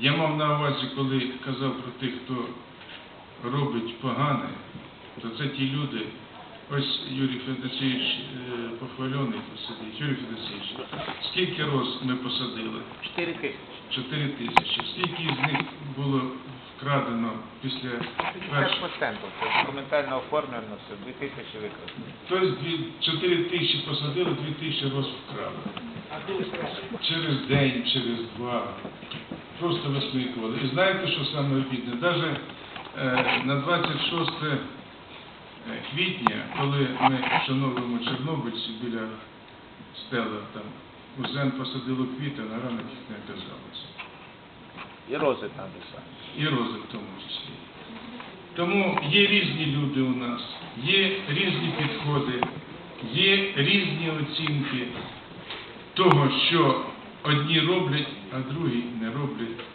Я мав на увазі, коли казав про тих, хто робить погане, то це ті люди. Ось Юрій Федосійович е, похвалений посадить. Юрій Федосійович, скільки роз ми посадили? 4 тисячі. 4 тисячі. Скільки з них було вкрадено після першого? 50%. Це документально оформлено, все, 2 тисячі використано. Тобто дві- 4 тисячі посадили, 2 тисячі роз вкрали. Через день, через два. Просто висмикували. І знаєте, що саме обідне? Навіть е, на 26 квітня, коли ми вшановуємо чорнобильців біля стела, там у Зен посадило квіти, на ранок їх не оказалося. І рози там. І рози в тому числі. Тому є різні люди у нас, є різні підходи, є різні оцінки того, що Одні роблять, а другі не роблять.